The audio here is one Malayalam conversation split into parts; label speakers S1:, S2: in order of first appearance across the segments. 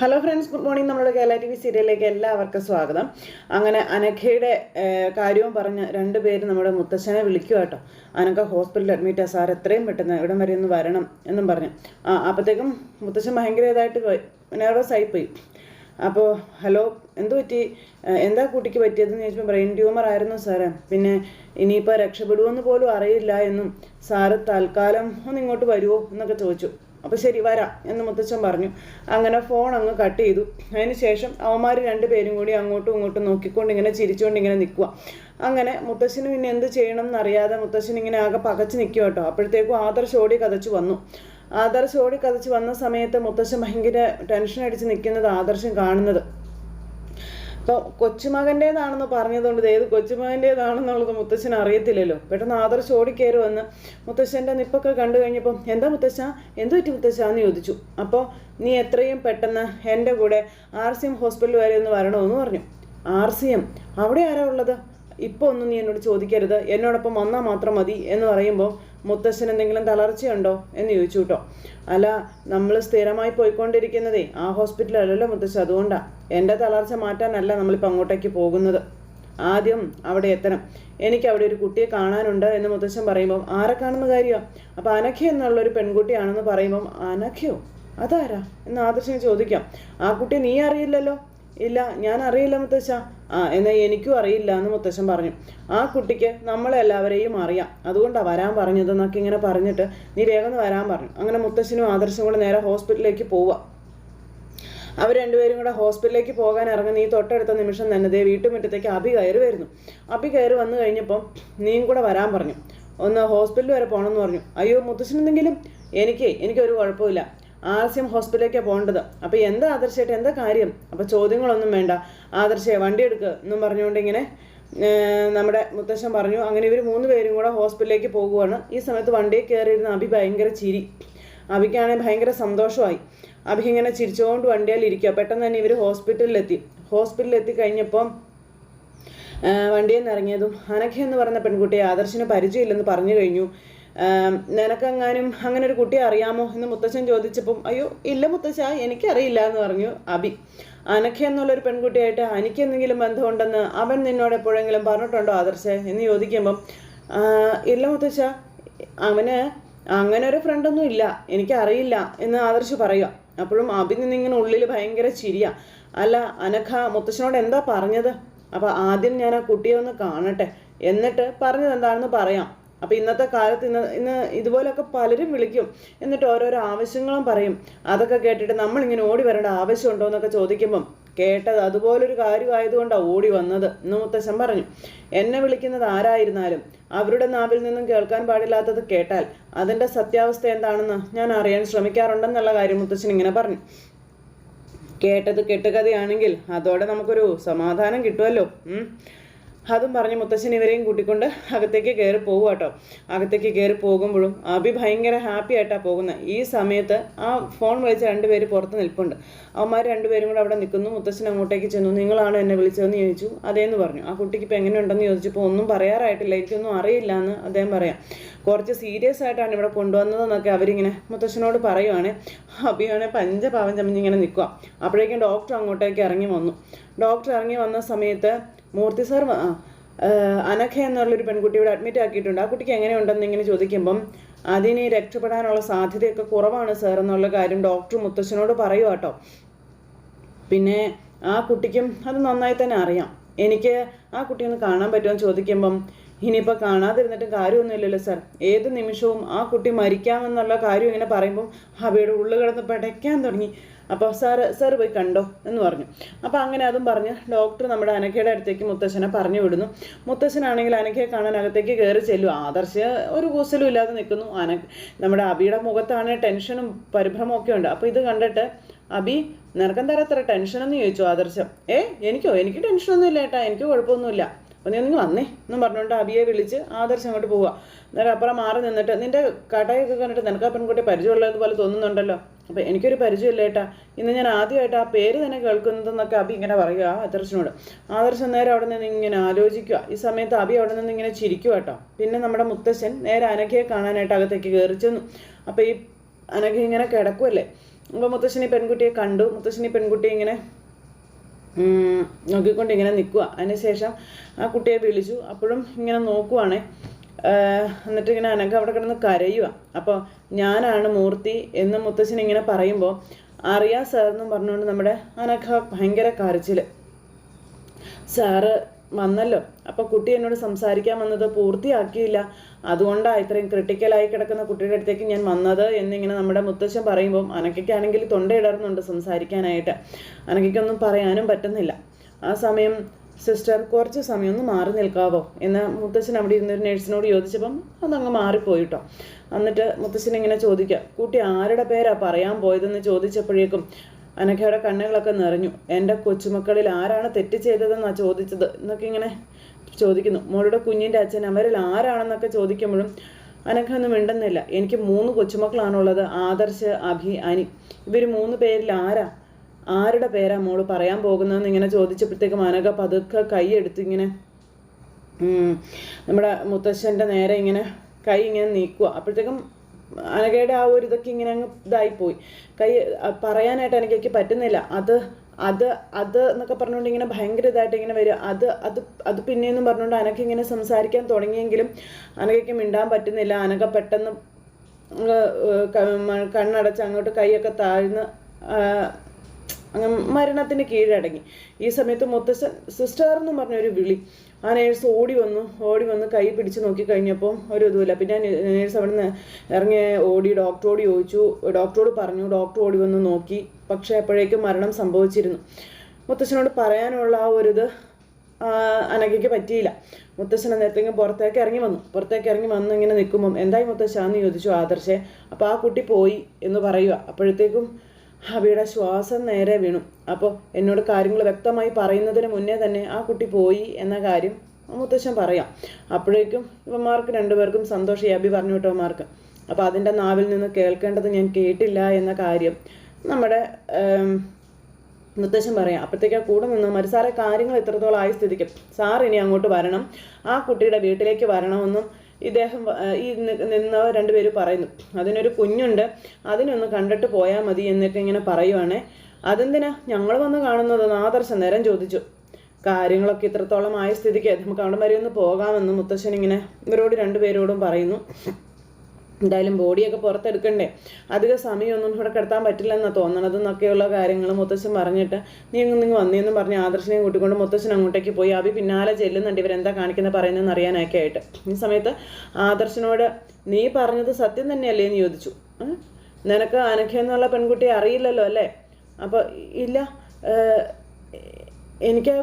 S1: ഹലോ ഫ്രണ്ട്സ് ഗുഡ് മോർണിംഗ് നമ്മുടെ കേരള ടി വി സീരിയലിലേക്ക് എല്ലാവർക്കും സ്വാഗതം. അങ്ങനെ അനഖയുടെ കാര്യവും പറഞ്ഞ് പേര് നമ്മുടെ മുത്തശ്ശനെ വിളിക്കുക കേട്ടോ അനഘ ഹോസ്പിറ്റലിൽ അഡ്മിറ്റ് സാർ എത്രയും പെട്ടെന്ന് ഇവിടം വരെ ഒന്ന് വരണം എന്നും പറഞ്ഞു. ആ അപ്പോഴത്തേക്കും മുത്തശ്ശൻ ഭയങ്കര ഇതായിട്ട് നെർവസ് ആയിപ്പോയി അപ്പോൾ ഹലോ എന്തു പറ്റി? എന്താ കുട്ടിക്ക് പറ്റിയതെന്ന് ചോദിച്ചപ്പോൾ ബ്രെയിൻ ട്യൂമർ ആയിരുന്നു സാറേ പിന്നെ ഇനിയിപ്പോൾ രക്ഷപ്പെടുമെന്ന് പോലും അറിയില്ല എന്നും സാറ് തൽക്കാലം ഒന്ന് ഇങ്ങോട്ട് വരുമോ എന്നൊക്കെ ചോദിച്ചു. അപ്പോൾ ശരി വരാം എന്ന് മുത്തച്ഛൻ പറഞ്ഞു. അങ്ങനെ ഫോൺ അങ്ങ് കട്ട് ചെയ്തു. അതിന് ശേഷം അവന്മാർ രണ്ടുപേരും കൂടി അങ്ങോട്ടും ഇങ്ങോട്ടും നോക്കിക്കൊണ്ട് ഇങ്ങനെ ചിരിച്ചുകൊണ്ട് ഇങ്ങനെ നിൽക്കുക അങ്ങനെ മുത്തശ്ശന് പിന്നെ എന്ത് ചെയ്യണം എന്നറിയാതെ മുത്തശ്ശൻ ഇങ്ങനെ ആകെ പകച്ച് നിൽക്കുക കേട്ടോ അപ്പോഴത്തേക്കും ആദർശ് ഓടി കഥച്ചു വന്നു. ആദർശ് ഓടി കതച്ച് വന്ന സമയത്ത് മുത്തശ്ശൻ ഭയങ്കര ടെൻഷൻ അടിച്ച് നിൽക്കുന്നത് ആദർശം കാണുന്നത്. അപ്പോൾ കൊച്ചുമകന്റേതാണെന്ന് പറഞ്ഞതുകൊണ്ട് ഏത് കൊച്ചുമകന്റേതാണെന്നുള്ളത് മുത്തശ്ശൻ അറിയത്തില്ലല്ലോ. പെട്ടെന്ന് ആദർശ് ഓടിക്കയറി വന്ന് മുത്തശ്ശന്റെ നിപ്പൊക്കെ കണ്ടു കഴിഞ്ഞപ്പോൾ എന്താ മുത്തശ്ശ? എന്തു പറ്റി മുത്തശ്ശ? എന്ന് ചോദിച്ചു. അപ്പോൾ നീ എത്രയും പെട്ടെന്ന് എന്റെ കൂടെ ആർ സി എം ഹോസ്പിറ്റൽ വരെ ഒന്ന് വരണമെന്ന് പറഞ്ഞു. R C M? അവിടെ ആരാ ഉള്ളത്? ഇപ്പോൾ ഒന്നും നീ എന്നോട് ചോദിക്കരുത്. എന്നോടൊപ്പം വന്നാൽ മാത്രം മതി എന്ന് പറയുമ്പോൾ മുത്തശ്ശന് എന്തെങ്കിലും തളർച്ചയുണ്ടോ എന്ന് ചോദിച്ചു കേട്ടോ അല്ല നമ്മൾ സ്ഥിരമായി പോയിക്കൊണ്ടിരിക്കുന്നതേ ആ ഹോസ്പിറ്റലല്ലല്ലോ മുത്തശ്ശ അതുകൊണ്ടാണ് എന്റെ തളർച്ച മാറ്റാനല്ല നമ്മളിപ്പോൾ അങ്ങോട്ടേക്ക് പോകുന്നത്. ആദ്യം അവിടെ എത്തണം. എനിക്ക് അവിടെ ഒരു കുട്ടിയെ കാണാനുണ്ട് എന്ന് മുത്തശ്ശൻ പറയുമ്പോൾ ആരെ കാണുന്ന കാര്യമാണ് അപ്പോൾ അനഖ എന്നുള്ളൊരു പെൺകുട്ടിയാണെന്ന് പറയുമ്പം അനഖ്യോ അതാരാ? എന്ന് ആദർശം ചോദിക്കാം. ആ കുട്ടിയെ നീ അറിയില്ലല്ലോ? ഇല്ല ഞാൻ അറിയില്ല മുത്തശ്ശ. ആ എന്നാൽ എനിക്കും അറിയില്ല എന്ന് മുത്തശ്ശൻ പറഞ്ഞു. ആ കുട്ടിക്ക് നമ്മളെല്ലാവരെയും അറിയാം. അതുകൊണ്ടാണ് വരാൻ പറഞ്ഞത് എന്നൊക്കെ ഇങ്ങനെ പറഞ്ഞിട്ട് നീ വേഗം വരാൻ പറഞ്ഞു. അങ്ങനെ മുത്തശ്ശനും ആദർശം കൂടെ നേരെ ഹോസ്പിറ്റലിലേക്ക് പോവുക അവർ രണ്ടുപേരും കൂടെ ഹോസ്പിറ്റലിലേക്ക് പോകാൻ ഇറങ്ങുന്ന ഈ തൊട്ടടുത്ത നിമിഷം തന്നെ ദേ വീട്ടുമുറ്റത്തേക്ക് അഭി കയറി വരുന്നു. അഭി കയറി വന്നു കഴിഞ്ഞപ്പം നീയും കൂടെ വരാൻ പറഞ്ഞു. ഒന്ന് ഹോസ്പിറ്റൽ വരെ പോകണമെന്ന് പറഞ്ഞു. അയ്യോ മുത്തശ്ശൻ എന്തെങ്കിലും? എനിക്ക് എനിക്കൊരു കുഴപ്പമില്ല. ആർസ്യം ഹോസ്പിറ്റലിലേക്കാണ് പോകേണ്ടത്. അപ്പോൾ എന്താ ആദർശമായിട്ട് എന്താ കാര്യം? അപ്പോൾ ചോദ്യങ്ങളൊന്നും വേണ്ട. ആദർശയെ വണ്ടി എടുക്കുക എന്നും പറഞ്ഞുകൊണ്ട് ഇങ്ങനെ നമ്മുടെ മുത്തശ്ശൻ പറഞ്ഞു. അങ്ങനെ ഇവർ മൂന്ന് പേരും കൂടെ ഹോസ്പിറ്റലിലേക്ക് പോകുവാണ്. ഈ സമയത്ത് വണ്ടിയിൽ കയറിയിരുന്ന അഭി ഭയങ്കര ചിരി. അഭിക്കാണെങ്കിൽ ഭയങ്കര സന്തോഷമായി. അഭി ഇങ്ങനെ ചിരിച്ചുകൊണ്ട് വണ്ടിയിൽ ഇരിക്കുക പെട്ടെന്ന് തന്നെ ഇവർ ഹോസ്പിറ്റലിലെത്തി. ഹോസ്പിറ്റലിൽ എത്തി കഴിഞ്ഞപ്പം വണ്ടിയിൽ നിന്ന് ഇറങ്ങിയതും അനഖ എന്ന് പറയുന്ന പെൺകുട്ടിയെ ആദർശിന് പരിചയമില്ലെന്ന് പറഞ്ഞു കഴിഞ്ഞു. നിനക്കെങ്ങാനും അങ്ങനെ ഒരു കുട്ടിയെ അറിയാമോ എന്ന് മുത്തച്ഛൻ ചോദിച്ചപ്പം അയ്യോ ഇല്ല മുത്തച്ഛ എനിക്കറിയില്ല എന്ന് പറഞ്ഞു അബി. എന്നുള്ള എന്നുള്ളൊരു പെൺകുട്ടിയായിട്ട് എനിക്ക് എന്തെങ്കിലും ബന്ധമുണ്ടെന്ന് അവൻ നിന്നോട് എപ്പോഴെങ്കിലും പറഞ്ഞിട്ടുണ്ടോ ആദർശ? എന്ന് ചോദിക്കുമ്പം ഇല്ല മുത്തച്ഛ അവന് അങ്ങനെ ഒരു ഫ്രണ്ടൊന്നും ഇല്ല എനിക്കറിയില്ല എന്ന് ആദർശ് പറയുക. അപ്പോഴും അബി നിന്നിങ്ങനെ ഉള്ളിൽ ഭയങ്കര ചിരിയ. അല്ല അനഖ മുത്തച്ഛനോട് എന്താ പറഞ്ഞത്? അപ്പോൾ ആദ്യം ഞാൻ ആ കുട്ടിയെ ഒന്ന് കാണട്ടെ എന്നിട്ട് പറഞ്ഞത് എന്താണെന്ന് പറയാം അപ്പോൾ ഇന്നത്തെ കാലത്ത് ഇന്ന് ഇന്ന് ഇതുപോലൊക്കെ പലരും വിളിക്കും. എന്നിട്ട് ഓരോരോ ആവശ്യങ്ങളും പറയും. അതൊക്കെ കേട്ടിട്ട് നമ്മളിങ്ങനെ ഓടി വരേണ്ട ആവശ്യമുണ്ടോ എന്നൊക്കെ ചോദിക്കുമ്പം കേട്ടത് അതുപോലൊരു കാര്യമായതുകൊണ്ടാണ് ഓടി വന്നത് എന്ന് മുത്തശ്ശൻ പറഞ്ഞു. എന്നെ വിളിക്കുന്നത് ആരായിരുന്നാലും അവരുടെ നാവിൽ നിന്നും കേൾക്കാൻ പാടില്ലാത്തത് കേട്ടാൽ അതിന്റെ സത്യാവസ്ഥ എന്താണെന്ന് ഞാൻ അറിയാൻ ശ്രമിക്കാറുണ്ടെന്നുള്ള കാര്യം മുത്തശ്ശൻ ഇങ്ങനെ പറഞ്ഞു. കേട്ടത് കെട്ടുകഥയാണെങ്കിൽ അതോടെ നമുക്കൊരു സമാധാനം കിട്ടുമല്ലോ. അതും പറഞ്ഞ് മുത്തശ്ശൻ ഇവരെയും കൂട്ടിക്കൊണ്ട് അകത്തേക്ക് കയറി പോകുക കേട്ടോ. അകത്തേക്ക് കയറി പോകുമ്പോഴും അഭി ഭയങ്കര ഹാപ്പി ആയിട്ടാണ് പോകുന്നത് ഈ സമയത്ത് ആ ഫോൺ വിളിച്ച രണ്ടുപേര് പുറത്ത് നിൽപ്പുണ്ട്. അവന്മാർ രണ്ടുപേരും കൂടെ അവിടെ നിൽക്കുന്നു. മുത്തശ്ശൻ അങ്ങോട്ടേക്ക് ചെന്നു. നിങ്ങളാണ് എന്നെ വിളിച്ചതെന്ന് ചോദിച്ചു. അതേന്ന് പറഞ്ഞു. ആ കുട്ടിക്ക് ഇപ്പം എങ്ങനെയുണ്ടെന്ന് ചോദിച്ചപ്പോൾ ഒന്നും പറയാറായിട്ടില്ല. എനിക്കൊന്നും അറിയില്ല എന്ന് അദ്ദേഹം പറയാം. കുറച്ച് സീരിയസ് ആയിട്ടാണ് ഇവിടെ കൊണ്ടുവന്നതെന്നൊക്കെ അവരിങ്ങനെ മുത്തശ്ശനോട് പറയുവാണ്. അഭിയാണെ പഞ്ചപാവം ചമഞ്ഞിങ്ങനെ നിൽക്കുക അപ്പോഴേക്കും ഡോക്ടർ അങ്ങോട്ടേക്ക് ഇറങ്ങി വന്നു. ഡോക്ടർ ഇറങ്ങി വന്ന സമയത്ത് മൂർത്തി സാർ ആ, എന്നുള്ളൊരു പെൺകുട്ടി ഇവിടെ അഡ്മിറ്റ് ആക്കിയിട്ടുണ്ട്. ആ കുട്ടിക്ക് എങ്ങനെയുണ്ടെന്ന് ഇങ്ങനെ ചോദിക്കുമ്പം അതിന് രക്ഷപ്പെടാനുള്ള സാധ്യതയൊക്കെ കുറവാണ് സാർ എന്നുള്ള കാര്യം ഡോക്ടർ മുത്തശ്ശനോട് പറയുക കേട്ടോ പിന്നെ ആ കുട്ടിക്കും അത് നന്നായി തന്നെ അറിയാം. എനിക്ക് ആ കുട്ടിയൊന്ന് കാണാൻ പറ്റുമെന്ന് ചോദിക്കുമ്പം ഇനിയിപ്പോൾ കാണാതിരുന്നിട്ട് കാര്യമൊന്നുമില്ലല്ലോ സാർ ഏത് നിമിഷവും ആ കുട്ടി മരിക്കാമെന്നുള്ള കാര്യം ഇങ്ങനെ പറയുമ്പോൾ അവയുടെ ഉള്ളു കിടന്ന് പടയ്ക്കാൻ തുടങ്ങി. അപ്പോൾ സാറ് സാർ പോയി കണ്ടോ എന്ന് പറഞ്ഞു. അപ്പോൾ അങ്ങനെ അതും പറഞ്ഞ് ഡോക്ടർ നമ്മുടെ അനക്കയുടെ അടുത്തേക്ക് മുത്തശ്ശനെ പറഞ്ഞു വിടുന്നു. മുത്തശ്ശനാണെങ്കിൽ അനക്കയെ കാണാൻ അകത്തേക്ക് കയറി ചെല്ലും. ആദർശ ഒരു കൂസലും ഇല്ലാതെ നിൽക്കുന്നു. അന നമ്മുടെ അബിയുടെ മുഖത്താണ് ടെൻഷനും പരിഭ്രമവും ഒക്കെ ഉണ്ട്. അപ്പോൾ ഇത് കണ്ടിട്ട് അബി നിനക്കെന്താ അത്ര ടെൻഷനെന്ന് ചോദിച്ചു ആദർശം? ഏ എനിക്കോ? എനിക്ക് ടെൻഷനൊന്നും ഇല്ല ഏട്ടാ. എനിക്ക് കുഴപ്പമൊന്നുമില്ല. അപ്പോൾ നീ ഒന്ന് വന്നേ എന്നും പറഞ്ഞുകൊണ്ട് അബിയെ വിളിച്ച് ആദർശം അങ്ങോട്ട് പോവുക. എന്നിട്ട് അപ്പുറം മാറി നിന്നിട്ട് നിന്റെ കടയൊക്കെ കണ്ടിട്ട് നിനക്ക് ആ പെൺകുട്ടി പരിചയമുള്ളതുപോലെ തോന്നുന്നുണ്ടല്ലോ? അപ്പോൾ എനിക്കൊരു പരിചയമില്ല ഏട്ടാ. ഇന്ന് ഞാൻ ആദ്യമായിട്ട് ആ പേര് തന്നെ കേൾക്കുന്നതെന്നൊക്കെ അബി ഇങ്ങനെ പറയുക ആദർശനോട്. ആദർശം നേരെ അവിടെ നിന്ന് ഇങ്ങനെ ആലോചിക്കുക. ഈ സമയത്ത് അബി അവിടെ നിന്ന് ഇങ്ങനെ ചിരിക്കുക കേട്ടോ. പിന്നെ നമ്മുടെ മുത്തശ്ശൻ നേരെ അനഘയെ കാണാനായിട്ട് അകത്തേക്ക് കയറി ചെന്നു. അപ്പോൾ ഈ അനഘ ഇങ്ങനെ കിടക്കുമല്ലേ അപ്പോൾ മുത്തശ്ശനി പെൺകുട്ടിയെ കണ്ടു. മുത്തശ്ശനി പെൺകുട്ടിയെ ഇങ്ങനെ നോക്കിക്കൊണ്ട് ഇങ്ങനെ നിൽക്കുക അതിനുശേഷം ആ കുട്ടിയെ വിളിച്ചു. അപ്പോഴും ഇങ്ങനെ നോക്കുവാണേ. എന്നിട്ട് ഇങ്ങനെ അനക്ക് അവിടെ കിടന്ന് കരയുക അപ്പോൾ ഞാനാണ് മൂർത്തി എന്ന് മുത്തശ്ശൻ ഇങ്ങനെ പറയുമ്പോൾ അറിയാം സാർ എന്നും പറഞ്ഞുകൊണ്ട് നമ്മുടെ അനക്ക ഭയങ്കര കരച്ചിൽ സാറ് വന്നല്ലോ. അപ്പോൾ കുട്ടി എന്നോട് സംസാരിക്കാൻ വന്നത് പൂർത്തിയാക്കിയില്ല. അതുകൊണ്ടാണ് ഇത്രയും ക്രിട്ടിക്കലായി കിടക്കുന്ന കുട്ടിയുടെ അടുത്തേക്ക് ഞാൻ വന്നത് എന്നിങ്ങനെ നമ്മുടെ മുത്തശ്ശൻ പറയുമ്പോൾ അനക്കയ്ക്കാണെങ്കിൽ തൊണ്ടയിടറുന്നുണ്ട് സംസാരിക്കാനായിട്ട്. അനക്കയ്ക്കൊന്നും പറയാനും പറ്റുന്നില്ല. ആ സമയം സിസ്റ്റർ കുറച്ച് സമയം ഒന്ന് മാറി നിൽക്കാവോ? എന്ന് മുത്തശ്ശൻ അവിടെ ഇരുന്നൊരു നേഴ്സിനോട് ചോദിച്ചപ്പം അതങ്ങ് മാറിപ്പോയിട്ടോ. എന്നിട്ട് മുത്തശ്ശൻ ഇങ്ങനെ ചോദിക്കുക കുട്ടി ആരുടെ പേരാ പറയാൻ പോയതെന്ന് ചോദിച്ചപ്പോഴേക്കും അനഘയുടെ കണ്ണുകളൊക്കെ നിറഞ്ഞു. എന്റെ കൊച്ചുമക്കളിൽ ആരാണ് തെറ്റ് ചെയ്തതെന്നാണ് ചോദിച്ചത്? എന്നൊക്കെ ഇങ്ങനെ ചോദിക്കുന്നു. മോളുടെ കുഞ്ഞിന്റെ അച്ഛൻ അവരിൽ ആരാണെന്നൊക്കെ ചോദിക്കുമ്പോഴും അനഘ ഒന്നും മിണ്ടുന്നില്ല. എനിക്ക് മൂന്ന് കൊച്ചുമക്കളാണുള്ളത്. ആദർശ് അഭി അനി. ഇവർ മൂന്ന് പേരിൽ ആരാ? ആരുടെ പേരാ മോൾ പറയാൻ പോകുന്നതെന്ന് ഇങ്ങനെ ചോദിച്ചപ്പോഴത്തേക്കും അനഘ പതുക്കെ കൈയെടുത്ത് ഇങ്ങനെ നമ്മുടെ മുത്തശ്ശന്റെ നേരെ ഇങ്ങനെ കൈ ഇങ്ങനെ നീക്കുക. അപ്പോഴത്തേക്കും അനഘയുടെ ആ ഒരു ഇതൊക്കെ ഇങ്ങനെ അങ്ങ് ഇതായിപ്പോയി. കൈ പറയാനായിട്ട് അനഘയ്ക്ക് പറ്റുന്നില്ല. അത് അത് അത് എന്നൊക്കെ പറഞ്ഞുകൊണ്ട് ഇങ്ങനെ ഭയങ്കര ഇതായിട്ട് ഇങ്ങനെ വരിക. അത് അത് അത് പിന്നെയെന്നും പറഞ്ഞുകൊണ്ട് അനക്ക് ഇങ്ങനെ സംസാരിക്കാൻ തുടങ്ങിയെങ്കിലും അനഘയ്ക്ക് മിണ്ടാൻ പറ്റുന്നില്ല. അനഘ പെട്ടെന്ന് കണ്ണടച്ച് അങ്ങോട്ട് കൈയൊക്കെ താഴ്ന്ന് മരണത്തിന് കീഴടങ്ങി. ഈ സമയത്ത് മുത്തശ്ശൻ സിസ്റ്റർ എന്നും പറഞ്ഞൊരു വിളി. ആ നേഴ്സ് ഓടി വന്നു ഓടി വന്ന് കൈ പിടിച്ച് നോക്കി കഴിഞ്ഞപ്പോൾ ഒരു ഇതുമില്ല. പിന്നെ നേഴ്സ് അവിടെ നിന്ന് ഇറങ്ങി ഓടി ഡോക്ടറോട് ചോദിച്ചു. ഡോക്ടറോട് പറഞ്ഞു ഡോക്ടർ ഓടി വന്ന് നോക്കി. പക്ഷേ അപ്പോഴേക്കും മരണം സംഭവിച്ചിരുന്നു. മുത്തശ്ശനോട് പറയാനുള്ള ആ ഒരു ഇത് അനകയ്ക്ക് പറ്റിയില്ല. മുത്തശ്ശൻ നേരത്തേക്കും പുറത്തേക്ക് ഇറങ്ങി വന്നു. പുറത്തേക്ക് ഇറങ്ങി വന്ന് ഇങ്ങനെ നിൽക്കുമ്പം എന്തായി മുത്തശ്ശാന്ന് ചോദിച്ചു ആദർശേ. അപ്പോൾ ആ കുട്ടി പോയി എന്ന് പറയുക. അപ്പോഴത്തേക്കും ഹബിയുടെ ശ്വാസം നേരെ വീണു. അപ്പോൾ എന്നോട് കാര്യങ്ങൾ വ്യക്തമായി പറയുന്നതിന് മുന്നേ തന്നെ ആ കുട്ടി പോയി എന്ന കാര്യം മുത്തശ്ശൻ പറയാം. അപ്പോഴേക്കും ഇവന്മാർക്ക് രണ്ടുപേർക്കും സന്തോഷം അബി പറഞ്ഞു വിട്ടവന്മാർക്ക് അപ്പോൾ അതിന്റെ നാവിൽ നിന്ന് കേൾക്കേണ്ടത് ഞാൻ കേട്ടില്ല എന്ന കാര്യം നമ്മുടെ മുത്തശ്ശൻ പറയാം. അപ്പോഴത്തേക്ക് ആ കൂടെ നിന്ന് മരിസാറെ കാര്യങ്ങൾ എത്രത്തോളം ആയി സ്ഥിതിക്കും. സാർ ഇനി അങ്ങോട്ട് വരണം. ആ കുട്ടിയുടെ വീട്ടിലേക്ക് വരണമെന്നും ഇദ്ദേഹം ഈ നിന്നവർ നിന്ന രണ്ടുപേര് പറയുന്നു. അതിനൊരു കുഞ്ഞുണ്ട് അതിനൊന്ന് കണ്ടിട്ട് പോയാൽ മതി എന്നൊക്കെ ഇങ്ങനെ പറയുവാണേ. അതെന്തിനാ ഞങ്ങൾ വന്ന് കാണുന്നത്? ആദർശം നേരം ചോദിച്ചു. കാര്യങ്ങളൊക്കെ ഇത്രത്തോളം ആയ സ്ഥിതിക്ക് നമുക്ക് അവിടെ വരെ ഒന്ന് പോകാമെന്ന് മുത്തശ്ശൻ ഇങ്ങനെ ഇവരോട് രണ്ടുപേരോടും പറയുന്നു. എന്തായാലും ബോഡിയൊക്കെ പുറത്തെടുക്കണ്ടേ? അധിക സമയമൊന്നും ഇവിടെ കിടത്താൻ പറ്റില്ലെന്നാണ് തോന്നണത് എന്നൊക്കെയുള്ള കാര്യങ്ങൾ മുത്തശ്ശൻ പറഞ്ഞിട്ട് നീ നിങ്ങൾ വന്നേന്നും പറഞ്ഞ് ആദർശനെ കൂട്ടിക്കൊണ്ട് മുത്തശ്ശൻ അങ്ങോട്ടേക്ക് പോയി. അഭി പിന്നാലെ ചെല്ലുന്നുണ്ട്. ഇവരെന്താ കാണിക്കുന്നത് പറയുന്നതെന്ന് അറിയാനൊക്കെ ആയിട്ട്. ഈ സമയത്ത് ആദർശനോട് നീ പറഞ്ഞത് സത്യം തന്നെയല്ലേ? എന്ന് ചോദിച്ചു. നിനക്ക് അനഖ്യ എന്നുള്ള പെൺകുട്ടിയെ അറിയില്ലല്ലോ അല്ലേ? അപ്പോൾ ഇല്ല. എനിക്ക്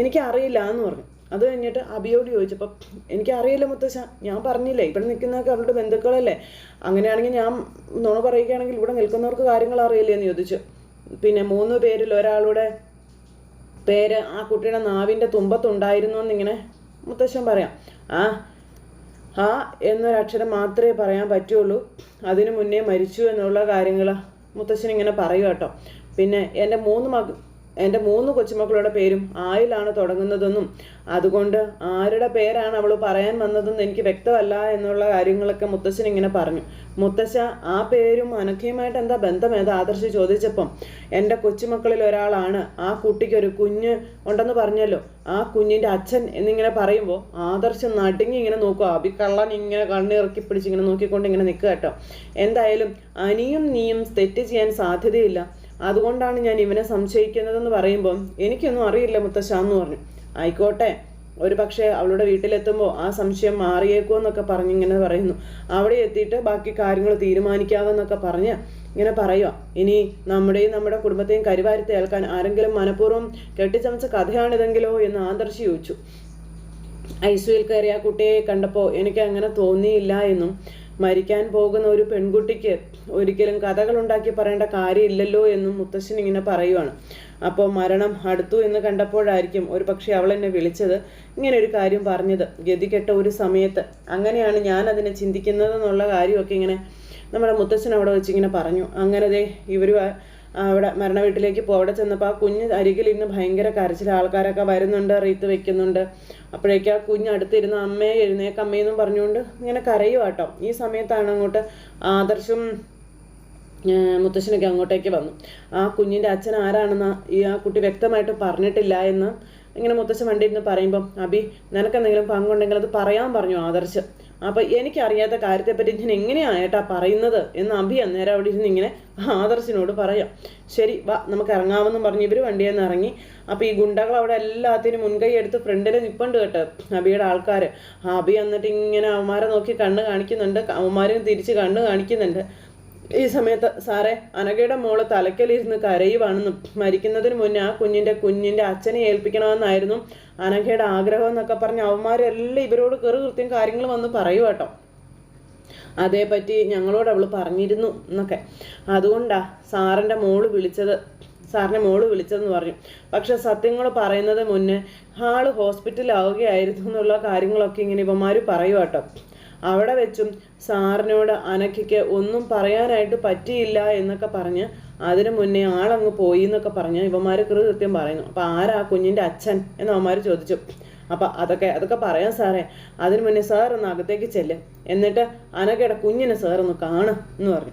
S1: എനിക്കറിയില്ല എന്ന് പറഞ്ഞു. അത് കഴിഞ്ഞിട്ട് അബിയോട് ചോദിച്ചപ്പോൾ എനിക്കറിയില്ല മുത്തശ്ശ ഞാൻ പറഞ്ഞില്ലേ ഇവിടെ നിൽക്കുന്നതൊക്കെ അവരുടെ ബന്ധുക്കളല്ലേ. അങ്ങനെയാണെങ്കിൽ ഞാൻ നുണ പറയുകയാണെങ്കിൽ ഇവിടെ നിൽക്കുന്നവർക്ക് കാര്യങ്ങൾ അറിയില്ലേ എന്ന് ചോദിച്ചു. പിന്നെ മൂന്ന് പേരിൽ ഒരാളുടെ പേര് ആ കുട്ടിയുടെ നാവിന്റെ തുമ്പത്തുണ്ടായിരുന്നു എന്നിങ്ങനെ മുത്തശ്ശൻ പറയാം. ആ ആ എന്നൊരക്ഷരം മാത്രമേ പറയാൻ പറ്റുള്ളൂ. അതിനു മുന്നേ മരിച്ചു എന്നുള്ള കാര്യങ്ങൾ മുത്തശ്ശൻ ഇങ്ങനെ പറയുക കേട്ടോ. പിന്നെ എന്റെ മൂന്ന് മക എന്റെ മൂന്ന് കൊച്ചുമക്കളുടെ പേരും ആയിലാണ് തുടങ്ങുന്നതെന്നും അതുകൊണ്ട് ആരുടെ പേരാണ് അവൾ പറയാൻ വന്നതെന്ന് എനിക്ക് വ്യക്തമല്ല എന്നുള്ള കാര്യങ്ങളൊക്കെ മുത്തശ്ശൻ ഇങ്ങനെ പറഞ്ഞു. മുത്തശ്ശ ആ പേരും അനഘയുമായിട്ട് എന്താ ബന്ധം? ഏത്? ആദർശ് ചോദിച്ചപ്പം എന്റെ കൊച്ചുമക്കളിൽ ഒരാളാണ്. ആ കുട്ടിക്ക് ഒരു കുഞ്ഞ് ഉണ്ടെന്ന് പറഞ്ഞല്ലോ. ആ കുഞ്ഞിന്റെ അച്ഛൻ എന്നിങ്ങനെ പറയുമ്പോൾ ആദർശം നടുങ്ങി ഇങ്ങനെ നോക്കുക. അഭി കള്ളൻ ഇങ്ങനെ കണ്ണിറക്കി പിടിച്ച് ഇങ്ങനെ നോക്കിക്കൊണ്ട് ഇങ്ങനെ നിൽക്കുക കേട്ടോ. എന്തായാലും അനിയും നീയും തെറ്റ് ചെയ്യാൻ സാധ്യതയില്ല. അതുകൊണ്ടാണ് ഞാൻ ഇവനെ സംശയിക്കുന്നതെന്ന് പറയുമ്പം എനിക്കൊന്നും അറിയില്ല മുത്തശ്ശ എന്ന് പറഞ്ഞു. ആയിക്കോട്ടെ ഒരു പക്ഷേ അവളുടെ വീട്ടിലെത്തുമ്പോൾ ആ സംശയം മാറിയേക്കോ എന്നൊക്കെ പറഞ്ഞ് ഇങ്ങനെ പറയുന്നു. അവിടെ എത്തിയിട്ട് ബാക്കി കാര്യങ്ങൾ തീരുമാനിക്കാമെന്നൊക്കെ പറഞ്ഞ് ഇങ്ങനെ പറയുക ഇനി നമ്മുടെയും നമ്മുടെ കുടുംബത്തെയും കരിവാരി തേൽക്കാൻ ആരെങ്കിലും മനഃപൂർവം കെട്ടിച്ചമച്ച കഥയാണിതെങ്കിലോ എന്ന് ആദർശി ചോദിച്ചു. ഐസുവിൽ കയറിയ ആ കുട്ടിയെ കണ്ടപ്പോൾ എനിക്ക് അങ്ങനെ തോന്നിയില്ല എന്നും മരിക്കാൻ പോകുന്ന ഒരു പെൺകുട്ടിക്ക് ഒരിക്കലും കഥകൾ ഉണ്ടാക്കി പറയേണ്ട കാര്യമില്ലല്ലോ എന്നും മുത്തശ്ശൻ ഇങ്ങനെ പറയുവാണ്. അപ്പോൾ മരണം അടുത്തു എന്ന് കണ്ടപ്പോഴായിരിക്കും ഒരു പക്ഷേ അവൾ എന്നെ വിളിച്ചത്. ഇങ്ങനെ ഒരു കാര്യം പറഞ്ഞത്. ഗതികെട്ട ഒരു സമയത്ത് അങ്ങനെയാണ് ഞാൻ അതിനെ ചിന്തിക്കുന്നതെന്നുള്ള കാര്യമൊക്കെ ഇങ്ങനെ നമ്മുടെ മുത്തശ്ശൻ അവിടെ വെച്ച് ഇങ്ങനെ പറഞ്ഞു. അങ്ങനെ ദേ ഇവർ അവിടെ മരണ വീട്ടിലേക്ക് പോ അവിടെ ചെന്നപ്പോൾ ആ കുഞ്ഞ് അരികിൽ ഇന്ന് ഭയങ്കര കരച്ചിൽ ആൾക്കാരൊക്കെ വരുന്നുണ്ട് റീത്ത് വെക്കുന്നുണ്ട്. അപ്പോഴേക്ക് ആ കുഞ്ഞ് അടുത്തിരുന്ന് അമ്മയെ എഴുന്നേക്ക് അമ്മയെന്നും പറഞ്ഞുകൊണ്ട് ഇങ്ങനെ കരയുക കേട്ടോ. ഈ സമയത്താണ് അങ്ങോട്ട് ആദർശം മുത്തശ്ശനൊക്കെ അങ്ങോട്ടേക്ക് വന്നു. ആ കുഞ്ഞിന്റെ അച്ഛൻ ആരാണെന്ന് ഈ ആ കുട്ടി വ്യക്തമായിട്ട് പറഞ്ഞിട്ടില്ല എന്ന് ഇങ്ങനെ മുത്തശ്ശൻ വണ്ടി ഇരുന്ന് പറയുമ്പം അബി നിനക്കെന്തെങ്കിലും പങ്കുണ്ടെങ്കിൽ അത് പറയാൻ പറഞ്ഞു ആദർശ്. അപ്പം എനിക്കറിയാത്ത കാര്യത്തെപ്പറ്റി ഞാൻ എങ്ങനെയായിട്ടാ പറയുന്നത് എന്ന് അഭി അന്നേരം അവിടെ ഇരുന്ന് ഇങ്ങനെ ആദർശിനോട് പറയാം. ശരി വാ നമുക്ക് ഇറങ്ങാമെന്നും പറഞ്ഞ് ഇവർ വണ്ടിയിൽ നിന്ന് ഇറങ്ങി. അപ്പോൾ ഈ ഗുണ്ടകൾ അവിടെ എല്ലാത്തിനും മുൻകൈ എടുത്ത് ഫ്രണ്ടിൽ നിൽപ്പുണ്ട് കേട്ടോ അബിയുടെ ആൾക്കാർ അബി എന്നിട്ട് ഇങ്ങനെ അവന്മാരെ നോക്കി കണ്ണ് കാണിക്കുന്നുണ്ട് അവന്മാരും തിരിച്ച് കണ്ണ് കാണിക്കുന്നുണ്ട്. ഈ സമയത്ത് സാറേ അനഘയുടെ മോൾ തലക്കലിരുന്ന് കരയുവാണെന്നും മരിക്കുന്നതിന് മുന്നേ ആ കുഞ്ഞിന്റെ കുഞ്ഞിന്റെ അച്ഛനെ ഏൽപ്പിക്കണമെന്നായിരുന്നു അനഘയുടെ ആഗ്രഹം എന്നൊക്കെ പറഞ്ഞ് അവന്മാരെല്ലാം ഇവരോട് കയറി കൃത്യം കാര്യങ്ങൾ വന്ന് പറയൂ കേട്ടോ. അതേപ്പറ്റി ഞങ്ങളോട് അവൾ പറഞ്ഞിരുന്നു എന്നൊക്കെ. അതുകൊണ്ടാ സാറിന്റെ മോൾ വിളിച്ചത് സാറിനെ മോൾ വിളിച്ചതെന്ന് പറഞ്ഞു. പക്ഷെ സത്യങ്ങൾ പറയുന്നത് മുന്നേ ആൾ ഹോസ്പിറ്റലാവുകയായിരുന്നു എന്നുള്ള കാര്യങ്ങളൊക്കെ ഇങ്ങനെ ഇവന്മാർ പറയൂ കേട്ടോ. അവിടെ വെച്ചും സാറിനോട് അനഘയ്ക്ക് ഒന്നും പറയാനായിട്ട് പറ്റിയില്ല എന്നൊക്കെ പറഞ്ഞ് അതിനു മുന്നേ ആളങ്ങ് പോയി എന്നൊക്കെ പറഞ്ഞ് ഇവന്മാർ കൃത്യം പറയുന്നു. അപ്പം ആരാ കുഞ്ഞിന്റെ അച്ഛൻ എന്ന് അവന്മാർ ചോദിച്ചു. അപ്പം അതൊക്കെ അതൊക്കെ പറയാൻ സാറേ. അതിനു മുന്നേ സാർ ഒന്ന് അകത്തേക്ക് ചെല്ലും. എന്നിട്ട് അനക്കയുടെ കുഞ്ഞിനെ സാർ ഒന്ന് കാണും എന്ന് പറഞ്ഞു.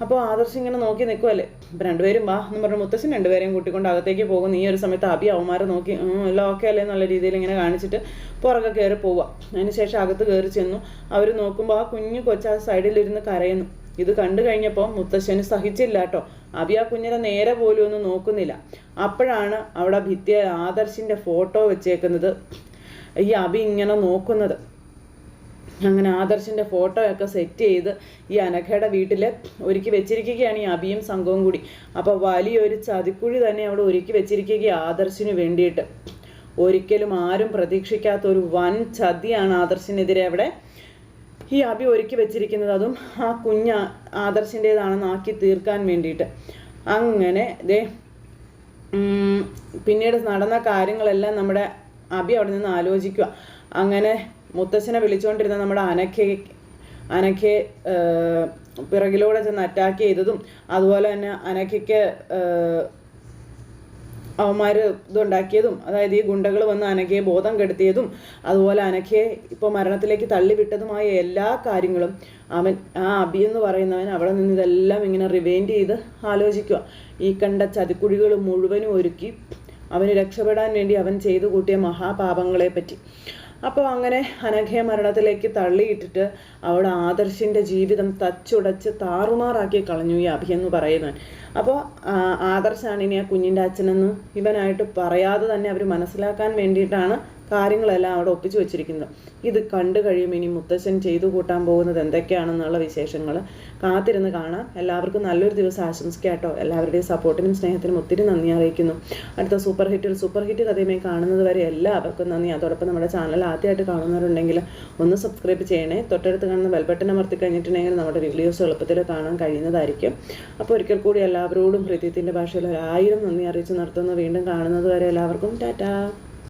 S1: അപ്പോൾ ആദർശ് ഇങ്ങനെ നോക്കി നിൽക്കുമല്ലേ ഇപ്പം രണ്ടുപേരും വാ എന്ന് പറഞ്ഞ മുത്തശ്ശൻ രണ്ടുപേരെയും കൂട്ടിക്കൊണ്ട് അകത്തേക്ക് പോകും. ഈ ഒരു സമയത്ത് അബി അവന്മാരെ നോക്കി "ഉം, എല്ലാം ഓക്കെ അല്ലേ എന്നുള്ള രീതിയിൽ ഇങ്ങനെ കാണിച്ചിട്ട് പുറകെ കയറി പോവുക അതിന് ശേഷം അകത്ത് കയറി ചെന്നു. അവർ നോക്കുമ്പോൾ ആ കുഞ്ഞു കൊച്ചാ ആ സൈഡിലിരുന്ന് കരയുന്നു. ഇത് കണ്ടു കഴിഞ്ഞപ്പോൾ മുത്തശ്ശന് സഹിച്ചില്ല കേട്ടോ. അബി ആ കുഞ്ഞിനെ നേരെ പോലും ഒന്നും നോക്കുന്നില്ല. അപ്പോഴാണ് അവിടെ ഭിത്തിയ ആദർശിന്റെ ഫോട്ടോ വെച്ചേക്കുന്നത്. ഈ അബി ഇങ്ങനെ നോക്കുന്നത്. അങ്ങനെ ആദർശിന്റെ ഫോട്ടോയൊക്കെ സെറ്റ് ചെയ്ത് ഈ അനഘയുടെ വീട്ടിൽ ഒരുക്കി വെച്ചിരിക്കുകയാണ് ഈ അബിയും സംഘവും കൂടി. അപ്പോൾ വലിയൊരു ചതിക്കുഴി തന്നെ അവിടെ ഒരുക്കി വെച്ചിരിക്കുക ആദർശിന് വേണ്ടിയിട്ട്. ഒരിക്കലും ആരും പ്രതീക്ഷിക്കാത്ത ഒരു വൻ ചതിയാണ് ആദർശിനെതിരെ അവിടെ ഈ അബി ഒരുക്കി വെച്ചിരിക്കുന്നത്. അതും ആ കുഞ്ഞ ആദർശിന്റേതാണെന്ന് ആക്കി തീർക്കാൻ വേണ്ടിയിട്ട്. അങ്ങനെ ദേ പിന്നീട് നടന്ന കാര്യങ്ങളെല്ലാം നമ്മുടെ അബി അവിടെ നിന്ന് ആലോചിക്കുക. അങ്ങനെ മുത്തച്ഛനെ വിളിച്ചുകൊണ്ടിരുന്ന നമ്മുടെ അനഖയെ അനഖയെ പിറകിലൂടെ ചെന്ന് അറ്റാക്ക് ചെയ്തതും അതുപോലെ തന്നെ അനഖയ്ക്ക് അവന്മാർ ഇതുണ്ടാക്കിയതും അതായത് ഈ ഗുണ്ടകൾ വന്ന് അനഘയെ ബോധം കെടുത്തിയതും അതുപോലെ അനഘയെ ഇപ്പോൾ മരണത്തിലേക്ക് തള്ളിവിട്ടതുമായ എല്ലാ കാര്യങ്ങളും അവൻ ആ അബി എന്ന് പറയുന്നവൻ അവിടെ നിന്ന് ഇതെല്ലാം ഇങ്ങനെ റിവൈൻഡ് ചെയ്ത് ആലോചിക്കുക. ഈ കണ്ട ചതിക്കുഴികൾ മുഴുവനും ഒരുക്കി അവന് രക്ഷപ്പെടാൻ വേണ്ടി അവൻ ചെയ്തു കൂട്ടിയ മഹാപാപങ്ങളെ പറ്റി അപ്പോൾ അങ്ങനെ അനഘയെ മരണത്തിലേക്ക് തള്ളിയിട്ടിട്ട് അവിടെ ആദർശിന്റെ ജീവിതം തച്ചുടച്ച് താറുമാറാക്കി കളഞ്ഞു ഈ അഭി എന്ന് പറയുന്നവൻ അപ്പോൾ ആദർശാണ് ഇനി ആ കുഞ്ഞിന്റെ അച്ഛനെന്ന് ഇവനായിട്ട് പറയാതെ തന്നെ അവർ മനസ്സിലാക്കാൻ വേണ്ടിയിട്ടാണ് കാര്യങ്ങളെല്ലാം അവിടെ ഒപ്പിച്ചു വെച്ചിരിക്കുന്നത് ഇത് കണ്ടു കഴിയുമ്പോൾ ഇനി മുത്തശ്ശൻ ചെയ്തു കൂട്ടാൻ പോകുന്നത് എന്തൊക്കെയാണെന്നുള്ള വിശേഷങ്ങൾ കാത്തിരുന്ന് കാണാം. എല്ലാവർക്കും നല്ലൊരു ദിവസം ആശംസിക്കാട്ടോ. എല്ലാവരുടെയും സപ്പോർട്ടിനും സ്നേഹത്തിനും ഒത്തിരി നന്ദി അറിയിക്കുന്നു. അടുത്ത സൂപ്പർ ഹിറ്റിൽ സൂപ്പർ ഹിറ്റ് കഥയുമായി കാണുന്നത് വരെ എല്ലാവർക്കും നന്ദി. അതോടൊപ്പം നമ്മുടെ ചാനൽ ആദ്യമായിട്ട് കാണുന്നവരുണ്ടെങ്കിൽ ഒന്ന് സബ്സ്ക്രൈബ് ചെയ്യണേ. തൊട്ടടുത്ത് കാണുന്ന ബെൽബട്ടൺ അമർത്തി കഴിഞ്ഞിട്ടുണ്ടെങ്കിൽ നമ്മുടെ വീഡിയോസ് എളുപ്പത്തിൽ കാണാൻ കഴിയുന്നതായിരിക്കും. അപ്പോൾ ഒരിക്കൽ കൂടി എല്ലാവരോടും ഹൃദയത്തിന്റെ ഭാഷയിൽ ഒരായിരം നന്ദി അറിയിച്ച് നിർത്തുന്നു. വീണ്ടും കാണുന്നത് വരെ എല്ലാവർക്കും ടാറ്റാ.